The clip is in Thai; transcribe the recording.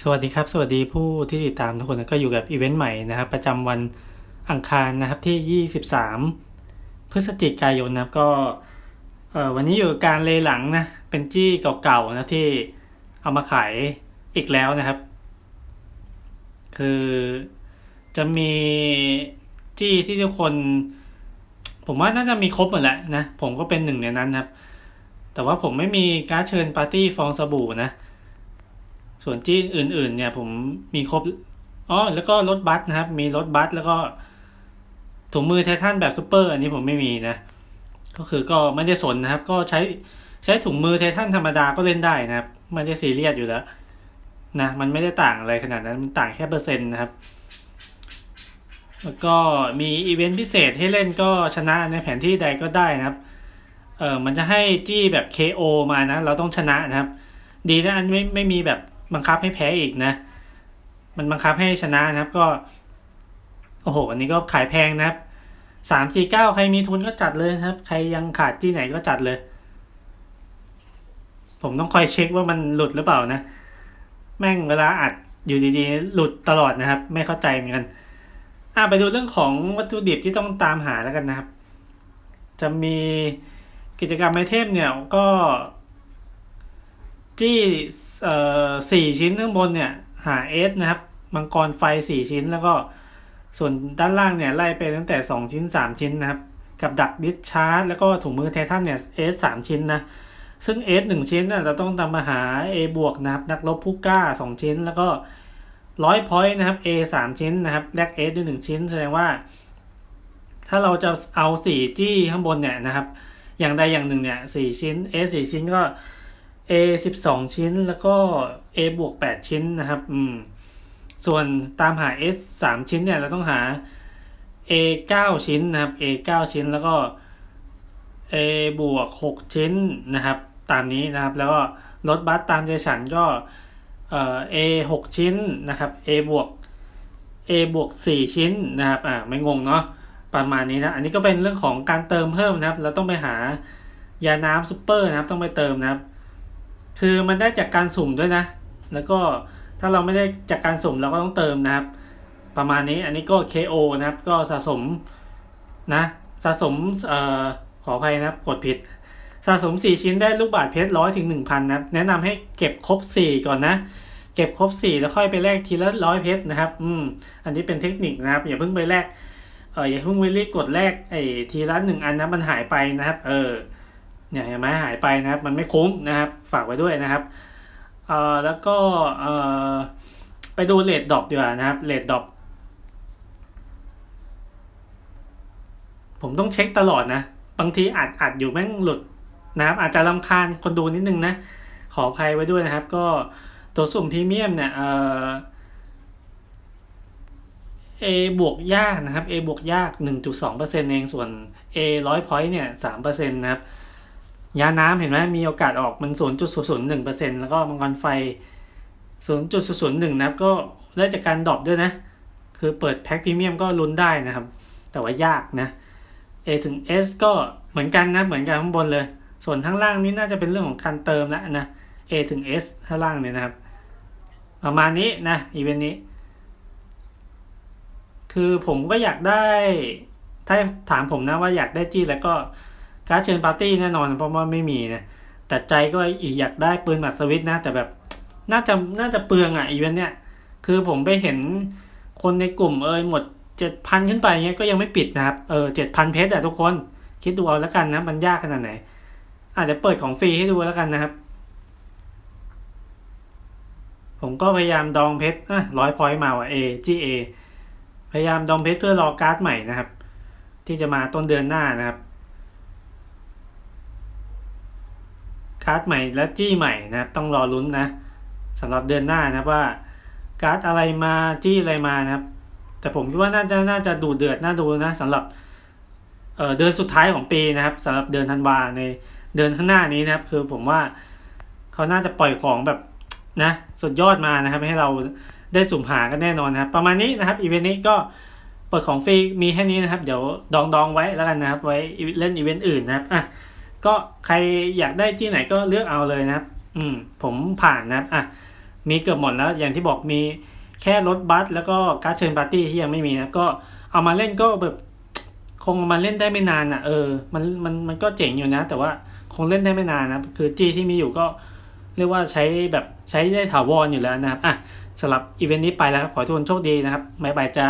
สวัสดีครับ สวัสดีผู้ที่ติดตามทุกคนก็อยู่กับอีเวนต์ใหม่นะครับ ประจำวันอังคารนะครับที่ 23 พฤศจิกายนนะครับก็วันนี้อยู่การเลหลังนะเป็นจี้เก่าๆนะที่เอามาขายอีกแล้วนะครับ คือจะมีจี้ที่ทุกคน ผมว่าน่าจะมีครบหมดแหละนะ ผมก็เป็นหนึ่งในนั้นครับ แต่ว่าผมไม่มีการเชิญปาร์ตี้ฟองสบู่นะ ส่วนจี้อื่นๆ เนี่ย ผมมีครบอ๋อแล้วก็รถบัสนะครับ มีรถบัสแล้วก็ถุงมือไททันแบบซูเปอร์ อันนี้ผมไม่มีนะ ก็คือก็ไม่ได้สนนะครับ ก็ใช้ใช้ถุงมือไททันธรรมดาก็เล่นได้นะครับ ไม่ได้ซีเรียสอยู่แล้วนะมันไม่ได้ต่างอะไรขนาดนั้น มันต่างแค่เปอร์เซ็นต์นะครับ แล้วก็มีอีเวนต์พิเศษให้เล่นก็ชนะในแผนที่ใดก็ได้นะครับ เออมันจะให้จี้แบบ KO มานะ เราต้องชนะนะครับ ดีนะอันไม่ไม่มีแบบ บังคับให้แพ้อีกนะ มันบังคับให้ชนะนะครับก็ โอ้โห อันนี้ก็ขายแพงนะครับสามสี่เก้าใครมีทุนก็จัดเลยครับ ใครยังขาดจี้ไหนก็จัดเลย ผมต้องคอยเช็คว่ามันหลุดหรือเปล่านะ แม่งเวลาอัดอยู่ดีๆ หลุดตลอดนะครับ ไม่เข้าใจเหมือนกันอะไปดูเรื่องของวัตถุดิบที่ต้องตามหาแล้วกันนะครับ จะมีกิจกรรมไอเทมเนี่ยก็ ที่เอ่อสี่ชิ้นข้างบนเนี่ย หาเอสนะครับ มังกรไฟสี่ชิ้นแล้วก็ส่วนด้านล่างเนี่ยไล่ไปตั้งแต่สองชิ้นสามชิ้นนะครับ กับดักดิสชาร์จแล้วก็ถุงมือไททันเนี่ยเอสสามชิ้นนะ ซึ่งเอสหนึ่งชิ้นน่ะเราต้องตามาหา A บวกนะครับ นักรบผู้กล้าสองชิ้น แล้วก็ร้อยพอยต์นะครับ A สามชิ้นนะครับแลกเอสด้วยหนึ่งชิ้น แสดงว่า ถ้าเราจะเอาสี่จี้ข้างบนเนี่ยนะครับ อย่างใดอย่างหนึ่งเนี่ยสี่ชิ้น A สี่ชิ้นก็ A สิบสองชิ้นแล้วก็ A บวกแปดชิ้นนะครับ อืม ส่วนตามหา S สามชิ้นเนี่ย เราต้องหา A เก้าชิ้นนะครับ A เก้าชิ้นแล้วก็ A บวกหกชิ้นนะครับ ตามนี้นะครับ แล้วก็รถบัสตามใจฉันก็เอ่อ A หกชิ้นนะครับ A บวก A บวกสี่ชิ้นนะครับ อ่า ไม่งงเนาะ ประมาณนี้นะ อันนี้ก็เป็นเรื่องของการเติมเพิ่มนะครับ เราต้องไปหายาน้ำซูเปอร์นะครับ ต้องไปเติมนะครับ คือมันได้จากการสุ่มด้วยนะ แล้วก็ถ้าเราไม่ได้จากการสุ่มเราก็ต้องเติมนะครับ ประมาณนี้อันนี้ก็ KO นะครับ ก็สะสมนะสะสมเอ่อขออภัยนะครับกดผิด สะสม 4 ชิ้นได้ลูกบาทเพชรร้อยถึงหนึ่งพันนะครับ แนะนำให้เก็บครบ 4 ก่อนนะเก็บครบ 4 แล้วค่อยไปแลกทีละร้อยเพชรนะครับ อืม อันนี้เป็นเทคนิคนะครับ อย่าเพิ่งไปแลก เอออย่าเพิ่งไปรีบกดแลกไอ้ทีละหนึ่งอันนะมันหายไปนะครับ เออ เนี่ยเห็นไหมหายไปนะครับ มันไม่คุ้มนะครับ ฝากไว้ด้วยนะครับเอ่อแล้วก็เอ่อไปดูเลดดอปดีกว่านะครับเลดดอปผมต้องเช็คตลอดนะ บางทีอัดอัดอยู่แม่งหลุดนะครับ อาจจะรำคาญคนดูนิดนึงนะ ขออภัยไว้ด้วยนะครับ ก็ตัวสุ่มพรีเมียมเนี่ยเอ่อ A บวกยากนะครับ A บวกยาก 1.2%เอง ส่วน A ร้อยพอยต์เนี่ย 3%นะครับ ยาน้ำเห็นไหมมีโอกาสออกมัน 0.001%แล้วก็มังกรไฟ 0.001 นะครับ ก็ได้จากการดรอปด้วยนะ คือเปิดแพ็คพรีเมียมก็ลุ้นได้นะครับ แต่ว่ายากนะ A ถึง S ก็เหมือนกันนะ เหมือนกันข้างบนเลย ส่วนข้างล่างนี้น่าจะเป็นเรื่องของการเติมแล้วนะ A ถึง S ข้างล่างเนี่ยนะครับ ประมาณนี้นะอีเวนต์นี้ คือผมก็อยากได้ ถ้าถามผมนะว่าอยากได้จี้แล้วก็ การ์ดเชิญปาร์ตี้แน่นอน เพราะว่าไม่มีนะแต่ใจก็อีกอยากได้ปืนหมัดสวิตนะ แต่แบบน่าจะน่าจะเปลืองอะอีเวนต์เนี้ยคือผมไปเห็นคนในกลุ่มเอยหมดเจ็ดพันขึ้นไปเงี้ยก็ยังไม่ปิดนะครับเออเจ็ดพันเพชรอะทุกคนคิดดูเอาแล้วกันนะ มันยากขนาดไหน อาจจะเปิดของฟรีให้ดูแล้วกันนะครับ ผมก็พยายามดองเพชรอะร้อยพอยต์มาว่ะเอจีเอพยายามดองเพชรเพื่อรอการ์ดใหม่นะครับ ที่จะมาต้นเดือนหน้านะครับ การ์ดใหม่และจี้ใหม่นะครับต้องรอลุ้นนะสำหรับเดือนหน้านะครับว่าการ์ดอะไรมาจี้อะไรมานะครับ แต่ผมคิดว่าน่าจะน่าจะดูเดือดน่าดูนะสำหรับเเดือนสุดท้ายของปีนะครับสำหรับเดือนธันวาในเดือนข้างหน้านี้นะครับ คือผมว่าเขาน่าจะปล่อยของแบบนะสุดยอดมานะครับ ให้เราได้สุ่มหากันแน่นอนนะครับ ประมาณนี้นะครับอีเวนต์นี้ก็เปิดของฟรีมีแค่นี้นะครับ เดี๋ยวดองดองไว้แล้วกันนะครับ ไว้เล่นอีเวนต์อื่นนะครับอะ ก็ใครอยากได้ที่ไหนก็เลือกเอาเลยนะครับ อืม ผมผ่านนะครับอะมีเกือบหมดแล้ว อย่างที่บอกมีแค่รถบัสแล้วก็การ์ดเชิญปาร์ตี้ที่ยังไม่มีนะก็เอามาเล่นก็แบบคงมาเล่นได้ไม่นานอะเออมันมันมันก็เจ๋งอยู่นะ แต่ว่าคงเล่นได้ไม่นานนะคือจี้ที่มีอยู่ก็เรียกว่าใช้แบบใช้ได้ถาวรอยู่แล้วนะครับอะสำหรับอีเวนต์นี้ไปแล้วครับ ขอให้ทุกคนโชคดีนะครับบ๊ายบายจ้า